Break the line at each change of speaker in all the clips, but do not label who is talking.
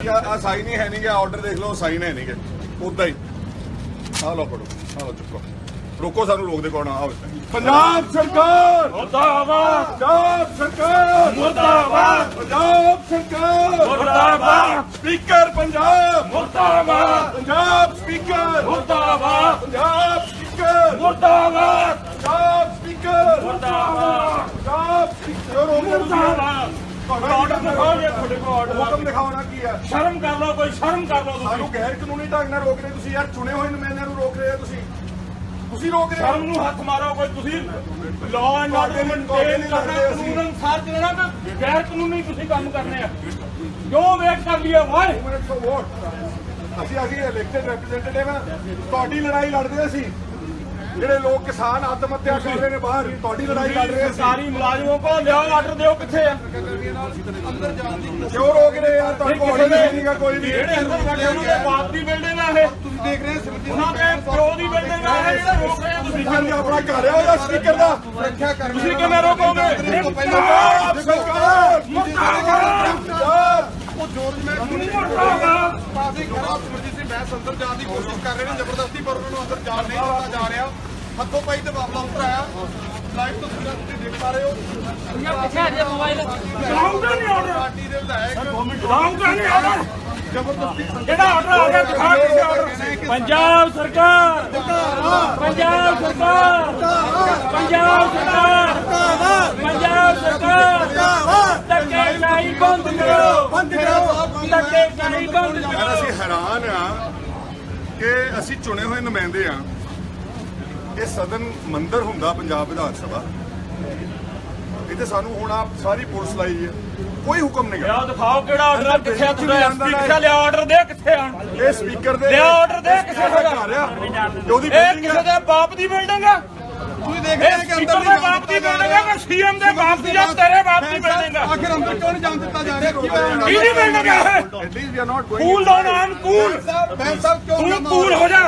ਆ ਸਾਈਨ ਹੀ ਹੈ ਨਹੀਂ ਗਿਆ ਆਰਡਰ ਦੇਖ ਲਓ ਸਾਈਨ ਹੈ ਨਹੀਂ ਗੇ। ਉਦਾਂ ਹੀ। ਆ ਲਓ ਪੜੋ ਆ ਲਓ ਚੁੱਕੋ। ਰੋਕੋ ਸਾਨੂੰ ਰੋਕਦੇ ਕੌਣ ਆ ਆਓ ਪੰਜਾਬ ਸਰਕਾਰ!
ਮੁਰਦਾਬਾਦ!
ਪੰਜਾਬ ਸਰਕਾਰ!
ਮੁਰਦਾਬਾਦ!
ਪੰਜਾਬ ਸਰਕਾਰ!
ਮੁਰਦਾਬਾਦ!
ਸਪੀਕਰ ਪੰਜਾਬ!
ਮੁਰਦਾਬਾਦ!
ਪੰਜਾਬ ਸਪੀਕਰ!
ਮੁਰਦਾਬਾਦ!
ਪੰਜਾਬ ਸਪੀਕਰ!
ਮੁਰਦਾਬਾਦ!
ਪੰਜਾਬ ਸਪੀਕਰ!
ਮੁਰਦਾਬਾਦ!
ਪੰਜਾਬ ਸਪੀਕਰ!
ਮੁਰਦਾਬਾਦ! ਆਰਡਰ ਦਿਖਾਓ ਜੇ ਤੁਹਾਡੇ ਕੋਲ ਆਰਡਰ
ਹੁਕਮ ਦਿਖਾਉਣਾ ਕੀ ਹੈ
ਸ਼ਰਮ ਕਰ ਲਓ ਕੋਈ ਸ਼ਰਮ ਕਰ ਲਓ ਤੁਸੀਂ।
ਸਾਨੂੰ ਗੈਰ ਕਾਨੂੰਨੀ ਢੰਗ ਨਾਲ ਰੋਕ ਰਹੇ ਤੁਸੀਂ। ਯਾਰ ਚੁਣੇ ਹੋਏ ਨੁਮਾਇੰਦਿਆਂ ਨੂੰ ਰੋਕ ਰਹੇ ਹੋ ਤੁਸੀਂ। ਤੁਸੀਂ ਰੋਕ ਰਹੇ
ਸ਼ਰਮ
ਹੋ
ਨੂੰ ਹੱਥ ਮਾਰੋ ਕੋਈ। ਤੁਸੀਂ ਲਾਅ ਐਂਡ ਆਰਡਰ ਮੇਨਟੇਨ ਕਰਨਾ ਕਾਨੂੰਨ ਅਨੁਸਾਰ ਚੱਲਣਾ ਤੇ ਗੈਰ ਕਾਨੂੰਨੀ ਤੁਸੀਂ ਕੰਮ ਕਰਨੇ ਆ। ਕਿਉਂ ਵੇਟ ਕਰ ਲਿਆ ਵਾਏ
ਮਿੰਟ ਫॉर ਵੋਟ। ਅਸੀਂ ਅਸੀਂ ਇਲੈਕਟਡ ਰਿਪਰੈਜ਼ੈਂਟੇਟਿਵ ਹਾਂ ਤੁਹਾਡੀ ਲੜਾਈ ਲੜਦੇ ਅਸੀਂ। ਜਿਹੜੇ ਲੋਕ ਕਿਸਾਨ ਆਤਮ ਹੱਤਿਆ ਕਰ ਰਹੇ ਨੇ ਬਾਹਰ ਤੁਹਾਡੀ ਲੜਾਈ ਲੜ ਰਹੇ
ਸਰਕਾਰੀ ਮੁਲਾਜ਼ਮੋਂ ਕੋ ਲਿਆਓ ਆਰਡਰ ਦਿਓ ਕਿੱਥੇ ਆ?
ਕਿਉਂ ਰੋਕ ਰਹੇ ਯਾਰ? ਕੋਲ ਆਰਡਰ ਹੈ ਨਹੀਂਗਾ ਕੋਈ ਵੀ।
ਜਿਹੜੇ ਅੰਦਰ ਬੈਠੇ ਉਹਨਾਂ ਦੇ ਬਾਪ ਦੀ ਬਿਲਡਿੰਗ ਆ ਇਹ।
ਤੁਸੀਂ ਦੇਖ ਰਹੇ ਹੋ
ਉਹਨਾਂ ਦੇ ਪਿਓ ਦੀ ਬਿਲਡਿੰਗ ਆ ਇਹ ਜਿਹੜੇ ਰੋਕ ਰਹੇ ਆ ਤੁਸੀਂ।
ਸਿੱਖਣ ਆਪਣਾ ਘਰ ਹੈ ਉਹਦਾ ਸਪੀਕਰ ਦਾ?
ਰੱਖਿਆ ਕਰ
ਤੁਸੀਂ ਕਿਵੇਂ ਰੋਕੋਗੇ?
ਪੰਜਾਬ
ਉਹ ਜੋਰਜ ਮੈਂ
ਮੁਰਦਾਬਾਦ!
ਪਾਸੇ ਖਰਾਬ ਸਮਝੀ ਸੀ ਮੈਂ ਅੰਦਰ ਜਾਣ ਦੀ ਕੋਸ਼ਿਸ਼ ਕਰ ਰਹੇ ਨੇ ਜ਼ਬਰਦਸਤੀ ਪਰ ਉਹਨਾਂ ਨੂੰ ਅੰਦਰ ਜਾਣ ਨਹੀਂ ਦਿੱਤਾ ਜਾ ਰਿਹਾ। ਹੱਥੋਂ ਪਾਈ ਤੇ ਮਾਮਲਾ ਉਤਰਾਇਆ ਲਾਈਵ ਤੋਂ ਤੁਸੀਂ ਦੇਖ ਪਾ ਰਹੇ ਹੋ।
ਪਿੱਛੇ ਜਾ ਮੋਬਾਈਲ
ਲਾਉਂਗਾ ਨਹੀਂ ਆਰਡਰ
ਪਾਰਟੀ ਦੇ ਵਿਧਾਇਕ
ਲਾਉਂਗਾ ਨਹੀਂ ਆਰਡਰ
ਜ਼ਬਰਦਸਤੀ
ਕਿਹੜਾ ਆਰਡਰ ਆ ਗਿਆ? ਦਿਖਾ ਕਿੱਥੇ ਆਰਡਰ ਪੰਜਾਬ ਸਰਕਾਰ। ਪੰਜਾਬ ਸਰਕਾਰ। ਪੰਜਾਬ ਸਰਕਾਰ। ਪੰਜਾਬ ਸਰਕਾਰ। ਧੱਕੇ ਨਹੀਂ ਬੰਦ ਕਰੋ ਬੰਦ ਕਰੋ। ਧੱਕੇ ਨਹੀਂ ਬੰਦ
ਯਾਰ
ਕਰੋ
ਅਸੀਂ ਹੈਰਾਨ ਆ ਕਿ ਅਸੀਂ ਚੁਣੇ ਹੋਏ ਨੁਮਾਇੰਦੇ ਆ। ਇਹ ਸਦਨ ਮੰਦਰ ਹੁੰਦਾ ਪੰਜਾਬ ਵਿਧਾਨ ਸਭਾ। ਇੱਥੇ ਸਾਨੂੰ ਹੁਣ ਆ ਸਾਰੀ ਪੁਲਿਸ ਲਾਈ ਹੈ ਕੋਈ ਹੁਕਮ ਨਹੀਂ ਗਾ।
ਲਿਆਓ ਦਿਖਾਓ ਕਿਹੜਾ ਆਰਡਰ ਕਿੱਥੇ ਆ ਤੁਹਾਡਾ ਸਪੀਕਰ ਲਿਆ ਆਰਡਰ ਦੇ ਕਿੱਥੇ ਆ?
ਇਹ ਸਪੀਕਰ ਦੇ
ਲਿਆ ਆਰਡਰ ਦੇ
ਦਾ
ਦਾ
ਘਰ ਆ। ਤੇ ਉਹਦੀ
ਇਹ
ਬਿਲਡਿੰਗ
ਕਿਸੇ
ਆ
ਦੇ ਬਾਪ ਦੀ ਬਿਲਡਿੰਗ ਆ?
ਤੁਸੀਂ ਦੇਖ
ਇਹ
ਰਹੇ ਨੇ ਕਿ
ਸਪੀਕਰ
ਅੰਦਰ
ਦੇ ਬਾਪ ਦੀ ਬਿਲਡਿੰਗ ਆ ਕਿ ਸੀਐਮ ਦੇ ਬਾਪ ਦੀ ਜਾਂ ਤੇਰੇ ਬਾਪ ਦੀ ਬਿਲਡਿੰਗ ਆ
ਆਖਿਰ ਅੰਦਰ ਕਿਉਂ ਨਹੀਂ ਜਾਣ ਦਿੱਤਾ ਜਾ ਰਿਹਾ? ਕੀ ਹੋਇਆ
ਕਿਹਦੀ ਬਿਲਡਿੰਗ ਆ ਇਹ
at least we are not going
cool down on cool
Bains sahib ਕਿਉਂ
ਤੂੰ
ਨਾ
ਕੂਲ ਹੋ ਜਾ।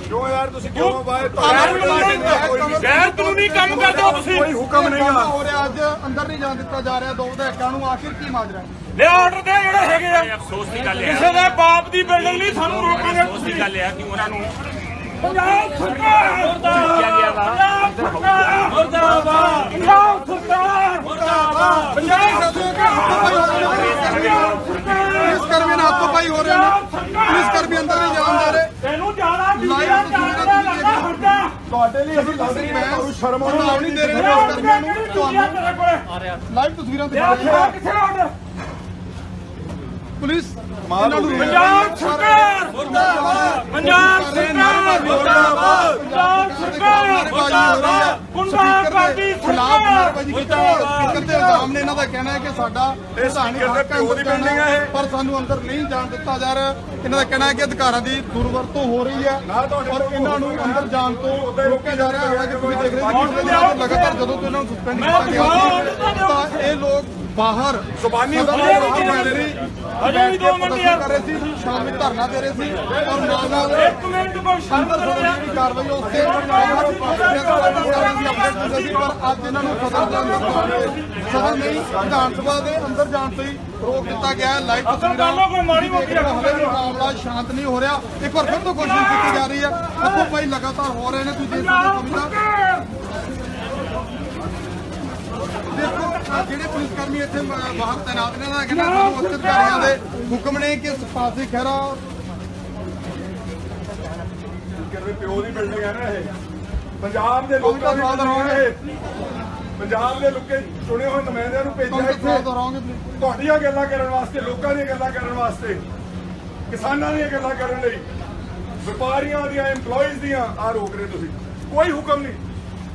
ਕਿਉਂ ਯਾਰ ਤੁਸੀਂ ਕਿਉਂ ਬਾਹਰ
ਗੈਰ ਕਾਨੂੰਨੀ ਕੰਮ ਕਰਦੇ ਹੋ ਤੁਸੀਂ।
ਕੋਈ ਹੁਕਮ ਨਹੀਂ
ਕੰਮ
ਗਾ
ਹੋ ਰਿਹਾ ਅੱਜ ਅੰਦਰ ਨਹੀਂ ਜਾਣ ਦਿੱਤਾ ਜਾ ਰਿਹਾ। ਦੋ ਵਿਧਾਇਕਾਂ ਨੂੰ ਆਖਿਰ ਕੀ ਮਾਜਰਾ ਹੈ?
ਲੈ ਆਰਡਰ ਦੇ ਜਿਹੜੇ ਹੈਗੇ ਆ। ਅਫਸੋਸ ਦੀ ਗੱਲ ਕਿਸੇ ਦੇ ਬਾਪ ਦੀ ਬਿਲਡਿੰਗ ਨਹੀਂ ਸਾਨੂੰ ਰੋਕਾਂਗੇ ਤੁਸੀਂ
ਗੱਲ ਹੈ ਕਿ ਉਹਨਾਂ ਨੂੰ
ਪੰਜਾਬ ਸਰਕਾਰ ਮੁਰਦਾਬਾਦ ਮੁਰਦਾਬਾਦ ਪੰਜਾਬ ਸਰਕਾਰ ਮੁਰਦਾਬਾਦ ਪੰਜਾਬ ਸਰਕਾਰ
ਪੁਲਿਸ ਕਰਮੀ ਨਾਲ ਹੱਥੋਂ ਪਾਈ ਹੋ ਰਹੇ ਨੇ ਪੁਲਿਸ ਕਰਮੀ ਅੰਦਰ ਨਹੀਂ ਜਾਣ ਦੇ
ਤੁਹਾਡੇ ਲਈ ਅਸੀਂ ਸ਼ਰਮ ਆਉਣੀ
ਆਉਣੀ ਨਹੀਂ ਦੇ ਰਹੇ ਨੇ ਕਰਮੀਆਂ ਨੂੰ ਤੁਹਾਨੂੰ ਲਾਈਵ ਤਸਵੀਰਾਂ ਦਿਖਾ ਰਹੇ ਨੇ ਪੁਲਿਸ
ਹੋ ਗਈ
ਪੰਜਾਬ ਸਰਕਾਰ! ਮੁਰਦਾਬਾਦ। ਪੰਜਾਬ ਸਰਕਾਰ! ਮੁਰਦਾਬਾਦ। ਪੰਜਾਬ ਸਰਕਾਰ! ਮੁਰਦਾਬਾਦ। ਗੁੰਡਾਗਰਦੀ ਸਰਕਾਰ
ਕੀਤੀ। ਇਲਜ਼ਾਮ ਨੇ ਇਹਨਾਂ ਦਾ ਕਹਿਣਾ ਹੈ ਕਿ ਸਾਡਾ
ਇਹ ਸਪੀਕਰ ਦੇ ਪਿਓ ਦੀ ਬਿਲਡਿੰਗ ਹੈ
ਪਰ ਸਾਨੂੰ ਅੰਦਰ ਨਹੀਂ ਜਾਣ ਦਿੱਤਾ ਜਾ ਰਿਹਾ। ਇਹਨਾਂ ਦਾ ਕਹਿਣਾ ਹੈ ਕਿ ਅਧਿਕਾਰਾਂ ਦੀ ਦੁਰਵਰਤੋਂ ਹੋ ਰਹੀ ਹੈ।
ਨਾ
ਔਰ ਇਹਨਾਂ ਨੂੰ ਅੰਦਰ ਜਾਣ ਤੋਂ ਰੋਕਿਆ ਜਾ ਰਿਹਾ ਹੈ। ਕਿ ਤੁਸੀਂ ਦੇਖ ਰਹੇ ਹੋ ਲਗਾਤਾਰ ਜਦੋਂ ਤੋਂ ਇਹਨਾਂ ਨੂੰ ਸਸਪੈਂਡ ਕੀਤਾ ਗਿਆ ਤਾਂ ਇਹ ਲੋਕ ਬਾਹਰ
ਨਹੀਂ
ਵਿੱਚ
ਕਰ ਰਹੀ
ਅਜੇ ਵੀ ਦੋ ਮਿੰਟ ਯਾਰ।
ਕਰ ਰਹੇ ਸੀ ਸ਼ਾਮੀ ਧਰਨਾ ਦੇ ਰਹੇ ਸੀ ਔਰ ਨਾਲ ਨਾਲ
ਇੱਕ ਮਿੰਟ
ਸਦਨ
ਯਾਰ
ਦੀ ਕਾਰਵਾਈ ਸੀ ਪਰ ਅੱਜ ਇਹਨਾਂ ਨੂੰ ਸਦਨ ਦੇ ਅੰਦਰ ਸਦਨ ਨਹੀਂ ਵਿਧਾਨ ਸਭਾ ਦੇ ਅੰਦਰ ਜਾਣ ਤੋਂ ਹੀ ਰੋਕ ਦਿੱਤਾ ਗਿਆ ਲਾਈਵ
ਉਹ ਕੋਈ ਮਾੜੀ ਮੋਟੀ
ਮਾਮਲਾ ਸ਼ਾਂਤ ਨਹੀਂ ਹੋ ਰਿਹਾ ਇੱਕ ਵਾਰ ਫਿਰ ਤੋਂ ਕੋਸ਼ਿਸ਼ ਕੀਤੀ ਜਾ ਰਹੀ ਹੈ। ਹੱਥੋਂ ਪਾਈ ਲਗਾਤਾਰ ਹੋ ਰਹੇ ਨੇ ਤੁਸੀਂ ਦੇਖ ਸਕਦੇ ਹੋ ਕਮਿਟਾ ਦੇਖੋ ਆਹ ਜਿਹੜੇ ਪੁਲਿਸ ਕਰਮੀ ਇੱਥੇ ਬ- ਬਾਹਰ ਤੈਨਾਤ ਨੇ ਨਾ ਕਹਿੰਦਾ ਸਾਨੂੰ ਉੱਚ ਅਧਿਕਾਰੀਆਂ ਦੇ ਹੁਕਮ ਨੇ ਕਿ ਸਪਾਸੀ ਖਹਿਰਾ
ਸਪੀਕਰ ਦੇ ਪਿਓ ਦੀ ਬਿਲਡਿੰਗ ਹੈ ਨਾ ਇਹ। ਪੰਜਾਬ ਦੇ ਲੋਕਾਂ ਦੀ ਬਿਲਡਿੰਗ ਹੈ ਇਹ। ਪੰਜਾਬ ਦੇ ਲੋਕੇ ਚੁਣੇ ਹੋਏ ਨੁਮਾਇੰਦਿਆਂ ਨੂੰ ਭੇਜਿਆ
ਕਾਂਗਰਸ
ਇੱਥੇ।
ਨਾਲ ਦੁਹਰਾਓਗੇ ਪਲੀਜ਼
ਤੁਹਾਡੀਆਂ ਗੱਲਾਂ ਕਰਨ ਵਾਸਤੇ ਲੋਕਾਂ ਦੀਆਂ ਗੱਲਾਂ ਕਰਨ ਵਾਸਤੇ ਕਿਸਾਨਾਂ ਦੀਆਂ ਗੱਲਾਂ ਕਰਨ ਲਈ ਵਪਾਰੀਆਂ ਦੀਆਂ EMPLOYEES ਦੀਆਂ ਆ ਰੋਕ ਰਹੇ ਤੁਸੀਂ। ਕੋਈ ਹੁਕਮ ਨਹੀਂ।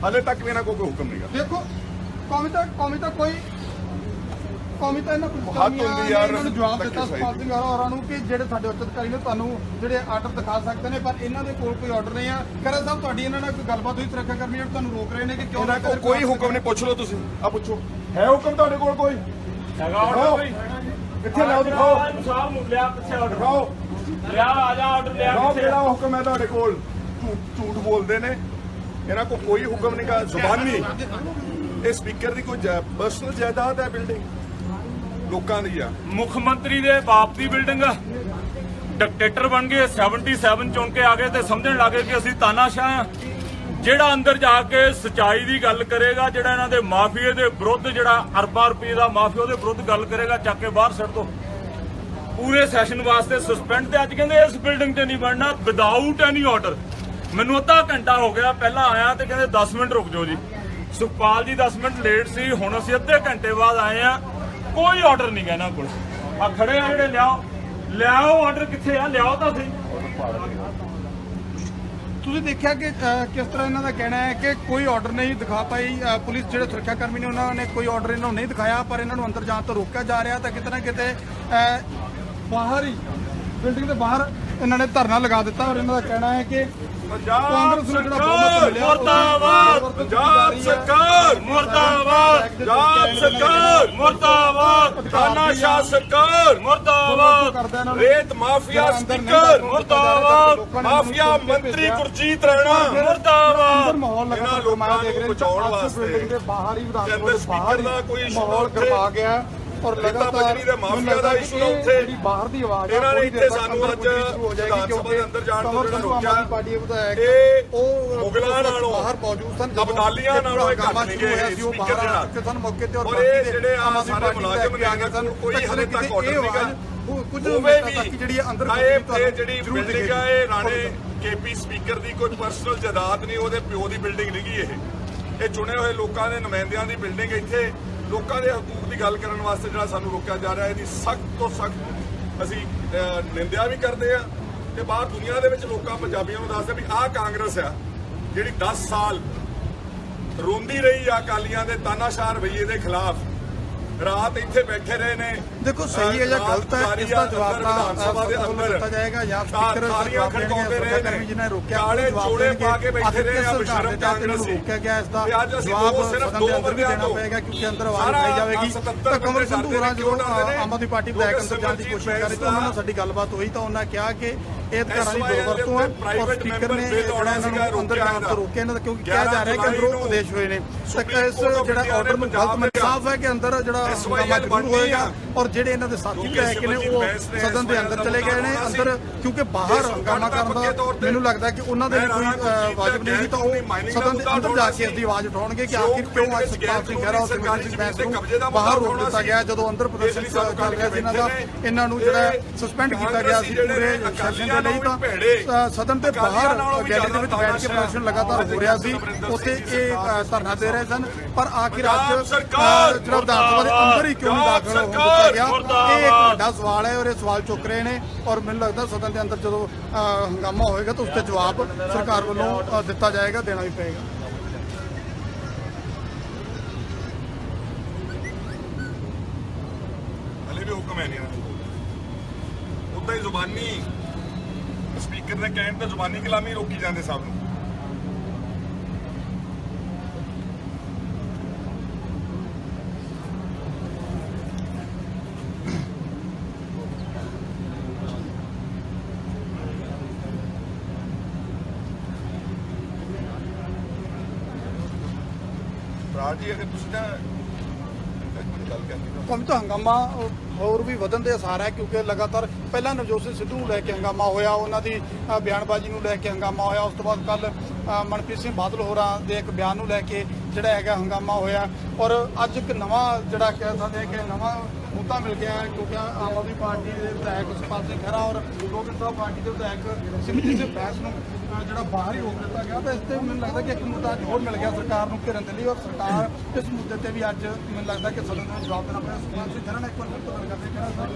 ਹਲੇ ਤੱਕ ਵੀ ਇਹਨਾਂ ਕੋਲ ਕੋਈ ਹੁਕਮ ਨਹੀਂ
ਦੇਖੋ ਕੌਮੀ ਤਾਂ ਕੌਮੀ ਤਾਂ ਕੋਈ ਕੌਮੀ ਤਾਂ ਇਹਨਾਂ ਪੁਲਿਸ
ਹੱਦ
ਕਰਮੀਆਂ
ਹੁੰਦੀ
ਨੇ
ਯਾਰ,
ਇਹਨਾਂ ਨੂੰ ਜਵਾਬ ਦਿੱਤਾ
ਧੱਕੇ
ਸਪਾਲ ਸਿੰਘ ਹੋਰਾਂ ਨੂੰ ਕਿ ਜਿਹੜੇ ਸਾਡੇ ਉੱਚ ਅਧਿਕਾਰੀ ਨੇ ਤੁਹਾਨੂੰ ਜਿਹੜੇ ਆਰਡਰ ਦਿਖਾ ਸਕਦੇ ਨੇ ਪਰ ਇਹਨਾਂ ਦੇ ਕੋਲ ਕੋਈ ਆਰਡਰ ਨਹੀਂ ਆ। ਖਰਾ ਸਾਹਿਬ ਤੁਹਾਡੀ ਇਹਨਾਂ ਨਾਲ ਕੋਈ ਗੱਲਬਾਤ ਹੋਈ ਸੁਰੱਖਿਆ ਕਰਮੀ ਜਿਹੜੇ ਤੁਹਾਨੂੰ ਰੋਕ ਰਹੇ ਨੇ ਕਿ ਕਿਉਂ
ਉਹਨਾਂ ਕੋਲ ਕੋਈ ਹੁਕਮ ਨਹੀਂ ਪੁੱਛ ਲਓ ਤੁਸੀਂ। ਆ ਪੁੱਛੋ। ਹੈ ਹੁਕਮ ਤੁਹਾਡੇ ਕੋਲ ਕੋਈ?
ਹੈਗਾ ਆਰਡਰ ਕੋਈ?
ਇੱਥੇ ਲਿਆਓ ਦਿਖਾਓ।
ਸਾਹਿਬ ਨੂੰ ਲਿਆ ਪਿੱਛੇ ਆਰਡਰ
ਦਿਖਾਓ।
ਲਿਆ ਆ ਜਾ ਆਰਡਰ ਲਿਆ
ਦਿਖਾਓ
ਪਿੱਛੇ।
ਕਿਹੜਾ ਹੁਕਮ ਹੈ ਤੁਹਾਡੇ ਕੋਲ? ਝੂਠ ਝੂਠ ਬੋਲਦੇ ਨੇ। ਇਹਨਾਂ ਕੋਲ ਕੋਈ ਹੁਕਮ ਨਹੀਂ ਕਾ ਜ਼ੁਬਾਨ। ਨਹੀਂ ਇਹ ਸਪੀਕਰ ਦੀ ਕੋਈ ਪਰਸਨਲ ਜਾਇਦਾਦ ਹੈ ਬਿਲਡਿੰਗ ਲੋਕਾਂ ਦੀ ਆ।
ਮੁੱਖ ਮੰਤਰੀ ਦੇ ਬਾਪ ਦੀ ਬਿਲਡਿੰਗ ਆ। ਡਿਕਟੇਟਰ ਬਣ ਗਏ 77 ਚੁਣ ਕੇ ਆ ਗਏ ਤੇ ਸਮਝਣ ਲੱਗੇ ਕਿ ਅਸੀਂ ਤਾਨਾਸ਼ਾਹ ਆ। ਜਿਹੜਾ ਅੰਦਰ ਜਾ ਕੇ ਸਚਾਈ ਦੀ ਗੱਲ ਕਰੇਗਾ, ਜਿਹੜਾ ਇਹਨਾਂ ਦੇ ਮਾਫੀਏ ਦੇ ਵਿਰੁੱਧ, ਜਿਹੜਾ ਅਰਬਾਂ ਰੁਪਏ ਦਾ ਮਾਫੀਆ ਉਹਦੇ ਵਿਰੁੱਧ ਗੱਲ ਕਰੇਗਾ, ਚੱਕ ਕੇ ਬਾਹਰ ਸੱਟ ਦੋ। ਪੂਰੇ ਸੈਸ਼ਨ ਵਾਸਤੇ ਸਸਪੈਂਡ ਤੇ ਅੱਜ ਕਹਿੰਦੇ ਇਸ ਬਿਲਡਿੰਗ ਤੇ ਨਹੀਂ ਬਣਨਾ ਵਿਦਆਊਟ ਐਨੀ ਆਰਡਰ ਮੈਨੂੰ ਅੱਧਾ ਘੰਟਾ ਹੋ ਗਿਆ, ਪਹਿਲਾਂ ਆਇਆ ਤੇ ਕਹਿੰਦੇ 10 ਮਿੰਟ ਰੁਕ ਜਾਓ ਜੀ। ਸੁਖਪਾਲ ਜੀ 10 ਮਿੰਟ ਲੇਟ ਸੀ, ਹੁਣ ਅਸੀਂ ਅੱਧੇ ਘੰਟੇ ਬਾਅਦ ਆਏ ਆ ਕੋਈ ਆਰਡਰ ਨਹੀਂ ਗਾ ਇਹਨਾਂ ਕੋਲ। ਆ ਖੜੇ ਆ ਜਿਹੜੇ, ਲਿਆਓ। ਲਿਆਓ ਆਰਡਰ ਕਿੱਥੇ ਆ? ਲਿਆਓ ਤਾਂ ਸਹੀ।
ਤੁਸੀਂ ਦੇਖਿਆ ਕਿ ਕਿਸ ਤਰ੍ਹਾਂ ਇਹਨਾਂ ਦਾ ਕਹਿਣਾ ਹੈ ਕਿ ਕੋਈ ਆਰਡਰ ਨਹੀਂ ਦਿਖਾ ਪਾਈ? ਪੁਲਿਸ ਜਿਹੜੇ ਸੁਰੱਖਿਆ ਕਰਮੀ ਨੇ, ਉਹਨਾਂ ਨੇ ਕੋਈ ਆਰਡਰ ਇਹਨਾਂ ਨੂੰ ਨਹੀਂ ਦਿਖਾਇਆ, ਪਰ ਇਹਨਾਂ ਨੂੰ ਅੰਦਰ ਜਾਣ ਤੋਂ ਰੋਕਿਆ ਜਾ ਰਿਹਾ ਤਾਂ ਕਿਤੇ ਨਾ ਕਿਤੇ ਬਾਹਰ ਹੀ ਬਿਲਡਿੰਗ ਦੇ ਬਾਹਰ ਇਹਨਾਂ ਨੇ ਧਰਨਾ ਲਗਾ ਦਿੱਤਾ ਔਰ ਇਹਨਾਂ ਦਾ ਕਹਿਣਾ ਹੈ ਕਿ
ਪੰਜਾਬ
ਉਹ
ਮੁਰਦਾਬਾਦ
ਪੰਜਾਬ ਸਰਕਾਰ
ਮੁਰਦਾਬਾਦ
ਪੰਜਾਬ ਸਰਕਾਰ
ਮੁਰਦਾਬਾਦ
ਤਾਨਾਸ਼ਾਹ ਸਰਕਾਰ
ਮੁਰਦਾਬਾਦ
ਰੇਤ ਮਾਫੀਆ ਸਪੀਕਰ
ਮੁਰਦਾਬਾਦ
ਮਾਫੀਆ ਮੰਤਰੀ ਗੁਰਜੀਤ ਰਾਣਾ
ਮੁਰਦਾਬਾਦ।
ਇਹਨਾਂ ਲੋਕਾਂ ਨੂੰ ਬਚਾਉਣ ਵਾਸਤੇ
ਸਭਾ
ਅੰਦਰ
ਦੇ
ਕੋਈ
ਮਾਹੌਲ। ਗਰਮਾ ਗਿਆ। ਔਰ ਲਗਾਤਾਰ
ਦਾ ਮਾਫੀਆ ਦਾ ਆ ਉੱਥੇ।
ਜਿਹੜੀ ਬਾਹਰ ਦੀ ਆਵਾਜ਼ ਆ,
ਇਹਨਾਂ ਨੇ ਇੱਥੇ ਸਾਨੂੰ ਅੱਜ ਵਿਧਾਨ ਸਭਾ ਦੇ ਅੰਦਰ ਜਾਣ ਤੋਂ ਜਿਹੜਾ ਰੋਕਿਆ।
ਪਾਰਟੀ ਵਿਧਾਇਕ ਉਹ
ਮੁਗਲਾਂ ਨਾਲੋਂ
ਬਾਹਰ ਮੌਜੂਦ ਸਨ ਜਦੋਂ
ਅਬਦਾਲੀਆਂ ਨਾਲੋਂ ਇਹ ਘੱਟ ਨਹੀਂ ਗਏ,
ਸੀ ਉਹ ਬਾਹਰ ਆ ਸਨ ਮੌਕੇ ਤੇ ਔਰ
ਇਹ ਜਿਹੜੇ
ਆਮ ਆਦਮੀ
ਸਾਰੇ ਮੁਲਾਜ਼ਮ
ਵਿਧਾਇਕ ਆ ਗਏ ਸਨ
ਕੋਈ ਹਾਲੇ ਤੱਕ
ਇਹ
ਨਹੀਂ ਗਾ।
ਆਵਾਜ਼ ਉਹ ਕੁਝ ਤੱਕ ਜਿਹੜੀ ਅੰਦਰ
ਇਹ ਜਿਹੜੀ ਬਿਲਡਿੰਗ ਆ। ਇਹ ਰਾਣੇ ਕੇਪੀ ਸਪੀਕਰ ਦੀ ਕੋਈ ਪਰਸਨਲ ਜਾਇਦਾਦ ਨਹੀਂ ਉਹਦੇ ਪਿਓ ਦੀ ਬਿਲਡਿੰਗ ਨਹੀਂ ਇਹ ਇਹ ਚੁਣੇ ਹੋਏ ਲੋਕਾਂ ਦੇ ਨੁਮਾਇੰਦਿਆਂ ਦੀ ਬਿਲਡਿੰਗ ਇੱਥੇ ਲੋਕਾਂ ਦੇ ਹਕੂਕ ਦੀ ਗੱਲ ਕਰਨ ਵਾਸਤੇ ਜਿਹੜਾ ਸਾਨੂੰ ਰੋਕਿਆ ਜਾ ਰਿਹਾ, ਇਹਦੀ ਸਖਤ ਤੋਂ ਸਖਤ ਅਸੀਂ ਨਿੰਦਿਆ ਵੀ ਕਰਦੇ ਆ ਤੇ ਬਾਹਰ ਦੁਨੀਆ ਦੇ ਵਿੱਚ ਲੋਕਾਂ, ਪੰਜਾਬੀਆਂ ਨੂੰ ਦੱਸਦੇ ਵੀ ਆਹ ਕਾਂਗਰਸ ਆ, ਜਿਹੜੀ 10 ਸਾਲ ਰੋਂਦੀ ਰਹੀ ਆ ਅਕਾਲੀਆਂ ਦੇ ਤਾਨਾਸ਼ਾਹ ਰਵਈਏ ਦੇ ਖਿਲਾਫ। ਰਾਤ ਇੱਥੇ ਬੈਠੇ ਰਹੇ ਨੇ
ਦੇਖੋ ਸਹੀ ਹੈ ਜਾਂ ਗਲਤ ਹੈ ਇਸ ਦਾ ਜਵਾਬ ਤਾਂ
ਵਿਧਾਨ ਸਭਾ ਦੇ ਅੰਦਰ
ਦਿੱਤਾ ਜਾਏਗਾ ਜਾਂ ਸਪੀਕਰ ਦੇਣਗੇ
ਖੜਕਾਉਂਦੇ ਰਹੇ
ਨੇ ਰੋਕਿਆ
ਕਾਲੇ
ਦੇਣਗੇ।
ਪਾ ਕੇ ਬੈਠੇ ਰਹੇ ਆ ਬਸ਼ਰਮ ਕਾਂਗਰਸੀ।
ਰੋਕਿਆ ਗਿਆ ਇਸ ਦਾ ਜਵਾਬ
ਸਿਰਫ ਦੋ ਬੰਦਿਆਂ
ਦੇਣਾ
ਤੋਂ
ਪਏਗਾ ਕਿਉਂਕਿ ਅੰਦਰ ਆਵਾਜ਼ ਉਠਾਈ ਜਾਵੇਗੀ
77
ਤਾਂ
ਬੰਦੇ
ਸੰਧੂ ਹੋਰਾਂ ਜਦੋਂ? ਆਮ ਆਦਮੀ ਪਾਰਟੀ ਵਿਧਾਇਕ ਅੰਦਰ ਜਾਣ ਦੀ ਕੋਸ਼ਿਸ਼ ਕਰ ਰਹੀ ਤਾਂ ਉਹਨਾਂ ਨਾਲ ਸਾਡੀ ਗੱਲਬਾਤ ਹੋਈ ਤਾਂ ਉਹਨਾਂ ਕਿਹਾ ਕਿ ਇਹ ਅਧਿਕਾਰਾਂ ਦੀ ਦੁਰਵਰਤੋਂ ਹੈ ਔਰ ਸਪੀਕਰ ਨੇ ਜਿਹੜਾ ਇਹਨਾਂ ਨੂੰ ਅੰਦਰ ਜਾਣ ਤੋਂ ਰੋਕਿਆ ਇਹਨਾਂ ਦਾ ਕਿਉਂਕਿ ਕਿਹਾ
11
ਜਾ ਰਿਹਾ ਕਿ ਅੰਦਰੋਂ ਉਪਦੇਸ਼ ਹੋਏ ਨੇ। ਤਾਂ ਇਸ ਜਿਹੜਾ ਆਰਡਰ ਨੂੰ ਗਲਤ ਮੈਂ ਸਾਫ਼ ਹੈ ਕਿ ਅੰਦਰ ਜਿਹੜਾ ਹੰਗਾਮਾ ਜ਼ਰੂਰ ਹੋਏਗਾ ਔਰ ਜਿਹੜੇ ਇਹਨਾਂ ਦੇ ਸਾਥੀ ਵਿਧਾਇਕ ਨੇ ਉਹ ਸਦਨ ਦੇ ਅੰਦਰ ਚਲੇ ਗਏ ਨੇ ਅੰਦਰ ਕਿਉਂਕਿ ਬਾਹਰ ਹੰਗਾਮਾ ਕਰਨ ਦਾ ਮੈਨੂੰ ਲੱਗਦਾ ਕਿ ਉਹਨਾਂ ਦੇ ਕੋਈ ਵਾਜਬ ਨਹੀਂ ਸੀ ਤਾਂ ਉਹ ਸਦਨ ਦੇ ਅੰਦਰ ਜਾ ਕੇ ਇਸਦੀ ਆਵਾਜ਼ ਉਠਾਉਣਗੇ ਕਿ ਆਖਿਰ ਕਿਉਂ ਅੱਜ ਸਤਪਾਲ ਸਿੰਘ ਖਹਿਰਾ ਔਰ ਸਿਮਰਨ ਸਿੰਘ ਬੈਂਸ ਨੂੰ ਬਾਹਰ ਰੋਕ ਦਿੱਤਾ ਗਿਆ ਜਦੋਂ ਅੰਦਰ ਪ੍ਰਦਰਸ਼ਨ ਚੱਲ ਰਿਹਾ ਸੀ ਇਹਨਾਂ ਦਾ ਇਹਨਾਂ ਨੂੰ ਜਿਹੜਾ ਸਸਪੈਂਡ ਕੀਤਾ ਗਿਆ ਸੀ ਪੂਰੇ ਸੈਸ਼ਨ ਦੇ ਲਈ ਤਾਂ ਸਦਨ ਦੇ ਬਾਹਰ ਗੈਲਰੀ ਦੇ ਵਿੱਚ ਬੈਠ ਕੇ ਪ੍ਰਦਰਸ਼ਨ ਲਗਾਤਾਰ ਹੋ ਰਿਹਾ ਸੀ। ਉੱਥੇ ਇਹ ਧਰਨਾ ਦੇ ਰਹੇ ਸਨ। ਪਰ ਆਖਿਰ ਅੱਜ ਜਿਹੜਾ ਵਿਧਾਨ ਸਭਾ ਦੇ ਅੰਦਰ ਹੀ ਕਿਉਂ ਨਹੀਂ ਦਾਖਲ ਹੋਣ ਦਿੱਤਾ ਗਿਆ? ਇਹ ਇੱਕ ਵੱਡਾ ਸਵਾਲ ਹੈ ਔਰ ਇਹ ਸਵਾਲ ਚੁੱਕ ਰਹੇ ਨੇ। ਔਰ ਮੈਨੂੰ ਲੱਗਦਾ ਸਦਨ ਦੇ ਅੰਦਰ ਜਦੋਂ ਹੰਗਾਮਾ ਹੋਏਗਾ ਤਾਂ ਉਸ ਤੇ ਜਵਾਬ ਸਰਕਾਰ ਵੱਲੋਂ ਦਿੱਤਾ ਜਾਏਗਾ ਦੇਣਾ ਵੀ ਪਏਗਾ।
ਹਲੇ ਵੀ ਹੁਕਮ ਹੈ ਨਹੀਂ ਉਦਾਂ ਹੀ ਜ਼ੁਬਾਨੀ ਸਪੀਕਰ ਦੇ ਕਹਿਣ ਤੇ ਜ਼ੁਬਾਨੀ ਕਲਾਮੀ ਰੋਕੀ ਜਾਂਦੇ ਸਭ ਨੂੰ। ਰਾਜ ਜੀ, ਅਗਰ ਤੁਸੀਂ ਨਾ ਤਾਂ
ਕੰਮ ਤਾਂ ਹੰਗਾਮਾ ਹੋਰ ਵੀ ਵਧਣ ਦੇ ਅਸਾਰ ਹੈ, ਕਿਉਂਕਿ ਲਗਾਤਾਰ ਪਹਿਲਾਂ ਨਵਜੋਤ ਸਿੰਘ ਸਿੱਧੂ ਨੂੰ ਲੈ ਕੇ ਹੰਗਾਮਾ ਹੋਇਆ, ਉਹਨਾਂ ਦੀ ਬਿਆਨਬਾਜ਼ੀ ਨੂੰ ਲੈ ਕੇ ਹੰਗਾਮਾ ਹੋਇਆ, ਉਸ ਤੋਂ ਬਾਅਦ ਕੱਲ ਮਨਪ੍ਰੀਤ ਸਿੰਘ ਬਾਦਲ ਹੋਰਾਂ ਦੇ ਇੱਕ ਬਿਆਨ ਨੂੰ ਲੈ ਕੇ ਜਿਹੜਾ ਹੈਗਾ ਹੰਗਾਮਾ ਹੋਇਆ। ਔਰ ਅੱਜ ਇੱਕ ਨਵਾਂ ਜਿਹੜਾ ਕਹਿ ਸਕਦੇ ਹਾਂ ਕਿ ਨਵਾਂ ਮੁੱਦਾ ਮਿਲ ਗਿਆ ਹੈ ਕਿਉਂਕਿ ਆਮ ਆਦਮੀ ਪਾਰਟੀ ਦੇ ਵਿਧਾਇਕ ਸੁਖਪਾਲ ਸਿੰਘ ਖਹਿਰਾ ਔਰ ਗੋਬਿੰਦ ਸਾਹਿਬ ਪਾਰਟੀ ਦੇ ਵਿਧਾਇਕ ਸਿਮਰਜੀਤ ਸਿੰਘ ਬੈਂਸ ਨੂੰ ਜਿਹੜਾ ਬਾਹਰ ਹੀ ਰੋਕ ਦਿੱਤਾ ਗਿਆ, ਤਾਂ ਇਸ ਤੇ ਮੈਨੂੰ ਲੱਗਦਾ ਕਿ ਇੱਕ ਮੁੱਦਾ ਹੋਰ ਮਿਲ ਗਿਆ ਸਰਕਾਰ ਨੂੰ ਘਿਰਨ ਦੇ ਲਈ ਔਰ ਸਰਕਾਰ ਇਸ ਮੁੱਦੇ ਤੇ ਵੀ ਅੱਜ ਮੈਨੂੰ ਲੱਗਦਾ ਕਿ ਸਦਨ ਨੂੰ ਜਵਾਬ ਦੇਣਾ ਪਏਗਾ ਸੁਖਪਾਲ ਸਿੰਘ ਖਹਿਰਾ ਇੱਕ ਵਾਰ ਫਿਰ ਤੋਂ ਗੱਲ ਕਰਦੇ ਕਿਹੜਾ ਸਰ?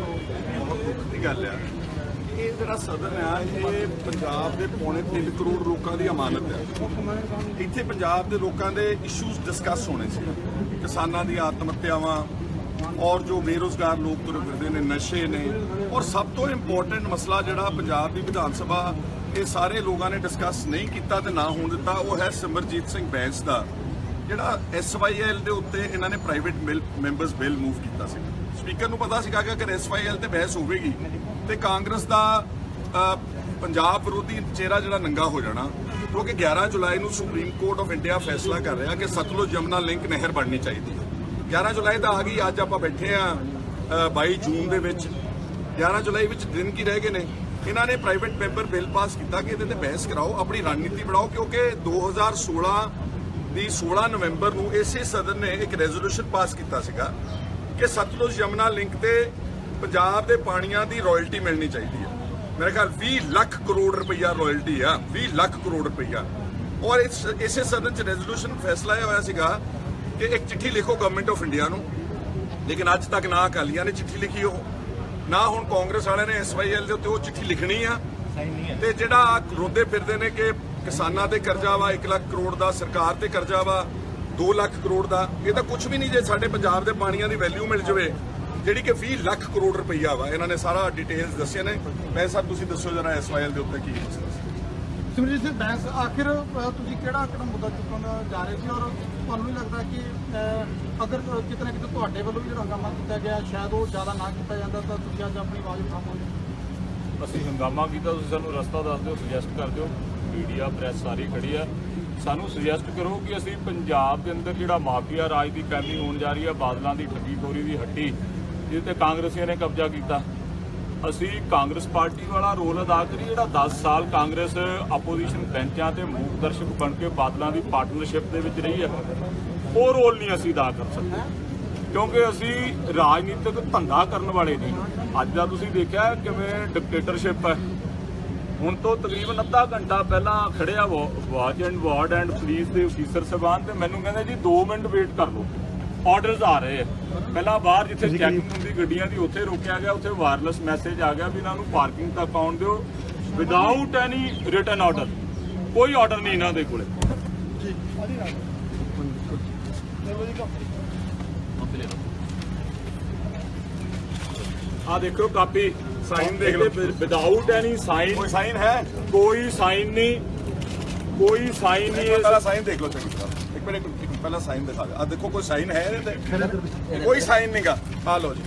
ਬਹੁਤ ਦੁੱਖ ਗੱਲ ਆ। ਇਹ ਜਿਹੜਾ ਸਦਨ ਆ, ਇਹ ਪੰਜਾਬ ਦੇ ਪੌਣੇ 3 ਕਰੋੜ ਲੋਕਾਂ ਦੀ ਅਮਾਨਤ ਹੈ ਇੱਥੇ ਪੰਜਾਬ ਦੇ ਲੋਕਾਂ ਦੇ ਇਸ਼ੂਜ਼ ਡਿਸਕਸ ਹੋਣੇ ਸੀ। ਕਿਸਾਨਾਂ ਦੀਆਂ ਆਤਮ ਹੱਤਿਆਵਾਂ ਔਰ ਜੋ ਬੇਰੋਜ਼ਗਾਰ ਲੋਕ ਤੁਰੇ ਫਿਰਦੇ ਨੇ, ਨਸ਼ੇ ਨੇ, ਔਰ ਸਭ ਤੋਂ ਇੰਪੋਰਟੈਂਟ ਮਸਲਾ ਜਿਹੜਾ ਪੰਜਾਬ ਦੀ ਵਿਧਾਨ ਸਭਾ, ਇਹ ਸਾਰੇ ਲੋਕਾਂ ਨੇ ਡਿਸਕਸ ਨਹੀਂ ਕੀਤਾ ਤੇ ਨਾ ਹੋਣ ਦਿੱਤਾ, ਉਹ ਹੈ ਸਿਮਰਜੀਤ ਸਿੰਘ ਬੈਂਸ ਦਾ, ਜਿਹੜਾ ਐਸਵਾਈਐਲ ਦੇ ਉੱਤੇ ਇਹਨਾਂ ਨੇ ਪ੍ਰਾਈਵੇਟ ਮੈਂਬਰਸ ਬਿੱਲ ਮੂਵ ਕੀਤਾ ਸੀ। ਸਪੀਕਰ ਨੂੰ ਪਤਾ ਸੀਗਾ ਕਿ ਅਗਰ ਐਸਵਾਈਐਲ ਤੇ ਬਹਿਸ ਹੋਵੇਗੀ ਤੇ ਕਾਂਗਰਸ ਦਾ ਪੰਜਾਬ ਵਿਰੋਧੀ ਚਿਹਰਾ ਜਿਹੜਾ ਨੰਗਾ ਹੋ ਜਾਣਾ, ਕਿਉਂਕਿ 11 ਜੁਲਾਈ ਨੂੰ ਸੁਪਰੀਮ ਕੋਰਟ ਆਫ ਇੰਡੀਆ ਫੈਸਲਾ ਕਰ ਰਿਹਾ ਕਿ ਸਤਲੁਜ ਜਮਨਾ ਲਿੰਕ ਨਹਿਰ ਬਣਨੀ ਚਾਹੀਦੀ ਹੈ। 11 ਜੁਲਾਈ ਤਾਂ ਆ ਗਈ ਅੱਜ ਆਪਾਂ ਬੈਠੇ ਆ ਅ, 22 ਜੂਨ ਦੇ ਵਿੱਚ। 11 ਜੁਲਾਈ ਵਿੱਚ ਦਿਨ ਕੀ ਰਹਿ ਗਏ ਨੇ? ਇਹਨਾਂ ਨੇ ਪ੍ਰਾਈਵੇਟ ਮੈਂਬਰ ਬਿੱਲ ਪਾਸ ਕੀਤਾ ਕਿ ਇਹਦੇ ਤੇ ਬਹਿਸ ਕਰਾਓ ਆਪਣੀ ਰਣਨੀਤੀ ਬਣਾਓ ਕਿਉਂਕਿ 2016 ਦੀ 16 ਨਵੰਬਰ ਨੂੰ ਇਸੇ ਸਦਨ ਨੇ ਇੱਕ ਰੈਜ਼ੋਲੂਸ਼ਨ ਪਾਸ ਕੀਤਾ ਸੀਗਾ ਕਿ ਸਤਲੁਜ ਯਮਨਾ ਲਿੰਕ ਤੇ ਪੰਜਾਬ ਦੇ ਪਾਣੀਆਂ ਦੀ ਰਾਇਲਟੀ ਮਿਲਣੀ ਚਾਹੀਦੀ ਹੈ। ਮੇਰੇ ਖਿਆਲ 20 ਲੱਖ ਕਰੋੜ ਰੁਪਈਆ ਰਾਇਲਟੀ ਆ 20 ਲੱਖ ਕਰੋੜ ਰੁਪਈਆ। ਔਰ ਇਸ ਇਸੇ ਸਦਨ ਚ ਰੈਜ਼ੋਲੂਸ਼ਨ ਫੈਸਲਾ ਇਹ ਹੋਇਆ ਸੀਗਾ ਕਿ ਇੱਕ ਚਿੱਠੀ ਲਿਖੋ ਗਵਰਨਮੈਂਟ ਆਫ ਇੰਡੀਆ ਨੂੰ। ਲੇਕਿਨ ਅੱਜ ਤੱਕ ਨਾ ਅਕਾਲੀਆਂ ਨੇ ਚਿੱਠੀ ਲਿਖੀ ਉਹ। ਨਾ ਹੁਣ ਕਾਂਗਰਸ ਵਾਲਿਆਂ ਨੇ ਐਸਵਾਈਐਲ ਦੇ ਉੱਤੇ ਉਹ ਚਿੱਠੀ ਲਿਖਣੀ ਆ। ਤੇ ਜਿਹੜਾ ਰੋਂਦੇ ਫਿਰਦੇ ਨੇ ਕਿ ਕਿਸਾਨਾਂ ਤੇ ਕਰਜ਼ਾ ਵਾ 1 ਲੱਖ ਕਰੋੜ ਦਾ, ਸਰਕਾਰ ਤੇ ਕਰਜ਼ਾ ਵਾ 2 ਲੱਖ ਕਰੋੜ ਦਾ, ਇਹ ਤਾਂ ਕੁਝ ਵੀ ਨਹੀਂ ਜੇ ਸਾਡੇ ਪੰਜਾਬ ਦੇ ਪਾਣੀਆਂ ਦੀ ਵੈਲਿਊ ਮਿਲ ਜਾਵੇ, ਜਿਹੜੀ ਕਿ 20 ਲੱਖ ਕਰੋੜ ਰੁਪਈਆ ਵਾ। ਇਹਨਾਂ ਨੇ ਸਾਰਾ ਡਿਟੇਲਸ ਦੱਸਿਆ ਨੇ। ਮੈਂ ਸਰ, ਤੁਸੀਂ ਦੱਸੋ ਜਰਾ ਐਸਵਾਈਐਲ ਦੇ ਉੱਤੇ ਕੀ
ਸਿਮਰਜੀਤ ਸਿੰਘ ਬੈਂਸ ਆਖਿਰ ਤੁਸੀਂ ਕਿਹੜਾ ਕਿਹੜਾ ਮੁੱਦਾ ਚੁੱਕਣ ਜਾ ਰਹੇ ਸੀ? ਔਰ ਤੁਹਾਨੂੰ ਨਹੀਂ ਲੱਗਦਾ ਕਿ ਅਗਰ ਕਿਤੇ ਨਾ ਕਿਤੇ ਤੁਹਾਡੇ ਵੱਲੋਂ ਵੀ ਜਿਹੜਾ ਹੰਗਾਮਾ ਕੀਤਾ ਗਿਆ, ਸ਼ਾਇਦ ਉਹ ਜ਼ਿਆਦਾ ਨਾ ਕੀਤਾ ਜਾਂਦਾ, ਤਾਂ ਤੁਸੀਂ ਅੱਜ ਆਪਣੀ ਆਵਾਜ਼ ਉਠਾਵੋਗੇ
ਅਸੀਂ ਹੰਗਾਮਾ ਕੀਤਾ, ਤੁਸੀਂ ਸਾਨੂੰ ਰਸਤਾ ਦੱਸ ਦਿਓ ਸੁਜੈਸਟ ਕਰ ਦਿਓ। ਮੀਡੀਆ ਪ੍ਰੈਸ ਸਾਰੀ ਖੜੀ ਆ। ਸਾਨੂੰ ਸੁਜੈਸਟ ਕਰੋ ਕਿ ਅਸੀਂ ਪੰਜਾਬ ਦੇ ਅੰਦਰ ਜਿਹੜਾ ਮਾਫੀਆ ਰਾਜ ਦੀ ਕਾਇਮੀ ਹੋਣ ਜਾ ਰਹੀ ਆ, ਬਾਦਲਾਂ ਦੀ ਠੱਗੀ ਖੋਰੀ ਦੀ ਹੱਟੀ, ਜਿਹਦੇ ਤੇ ਕਾਂਗਰਸੀਆਂ ਨੇ ਕਬਜ਼ਾ ਕੀਤਾ। ਅਸੀਂ ਕਾਂਗਰਸ ਪਾਰਟੀ ਵਾਲਾ ਰੋਲ ਅਦਾ ਕਰੀ ਜਿਹੜਾ 10 ਸਾਲ ਕਾਂਗਰਸ ਆਪੋਜੀਸ਼ਨ ਬੈਂਚਾਂ ਤੇ ਮੂਕ ਦਰਸ਼ਕ ਬਣ ਕੇ ਬਾਦਲਾਂ ਦੀ ਪਾਰਟਨਰਸ਼ਿਪ ਦੇ ਵਿੱਚ ਰਹੀ ਹੈ, ਉਹ ਰੋਲ ਨਹੀਂ ਅਸੀਂ ਅਦਾ ਕਰ ਸਕਦੇ। ਕਿਉਂਕਿ ਅਸੀਂ ਰਾਜਨੀਤਿਕ ਧੰਦਾ ਕਰਨ ਵਾਲੇ ਨਹੀਂ। ਅੱਜ ਦਾ ਤੁਸੀਂ ਦੇਖਿਆ ਕਿਵੇਂ ਡਿਕਟੇਟਰਸ਼ਿਪ ਹੈ। ਹੁਣ ਤੋਂ ਤਕਰੀਬਨ ਅੱਧਾ ਘੰਟਾ ਪਹਿਲਾਂ ਖੜਿਆ watch and ward and police ਦੇ ਅਫੀਸਰ ਸਾਹਿਬਾਨ ਤੇ ਮੈਨੂੰ ਕਹਿੰਦੇ ਜੀ 2 ਮਿੰਟ ਵੇਟ ਕਰ ਲਓ। ਆਰਡਰਸ ਆ ਰਹੇ ਆ। ਪਹਿਲਾਂ ਬਾਹਰ ਜਿੱਥੇ ਚੈਕਿੰਗ ਹੁੰਦੀ ਗੱਡੀਆਂ ਦੀ ਉੱਥੇ ਰੋਕਿਆ ਗਿਆ ਉੱਥੇ ਵਾਇਰਲੈਸ ਮੈਸੇਜ ਆ ਗਿਆ ਵੀ ਇਹਨਾਂ ਨੂੰ ਪਾਰਕਿੰਗ ਤੱਕ ਆਉਣ ਦਿਓ ਵਿਦਆਊਟ ਐਨੀ ਰਿਟਨ ਆਰਡਰ ਕੋਈ ਆਰਡਰ ਨਹੀਂ ਇਹਨਾਂ ਦੇ ਕੋਲੇ। ਆ ਦੇਖੋ ਕਾਪੀ
Sign ਦੇਖ ਲਓ।
ਵਿਦਆਊਟ ਐਨੀ ਸਾਈਨ
ਕੋਈ ਸਾਈਨ ਹੈ?
ਕੋਈ ਸਾਈਨ ਨਹੀਂ। ਕੋਈ ਸਾਈਨ ਨਹੀਂ
ਪਹਿਲਾਂ ਸਾਈਨ ਦੇਖ ਲਓ ਚੰਗੀ ਤਰ੍ਹਾਂ। ਇੱਕ ਮਿੰਟ ਇੱਕ ਮਿੰਟ, ਪਹਿਲਾਂ ਸਾਈਨ ਦਿਖਾ ਦਿਓ। ਆ ਦੇਖੋ ਕੋਈ ਸਾਈਨ ਹੈ ਇਹਦੇ ਤੇ? ਕੋਈ ਸਾਈਨ ਨਹੀਂਗਾ ਆ ਲਓ ਜੀ।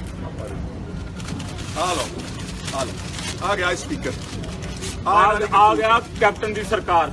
ਆ ਲਓ। ਆ ਲਓ। ਆ ਗਿਆ ਸਪੀਕਰ
ਆ ਆ ਗਿਆ ਕੈਪਟਨ ਦੀ ਸਰਕਾਰ।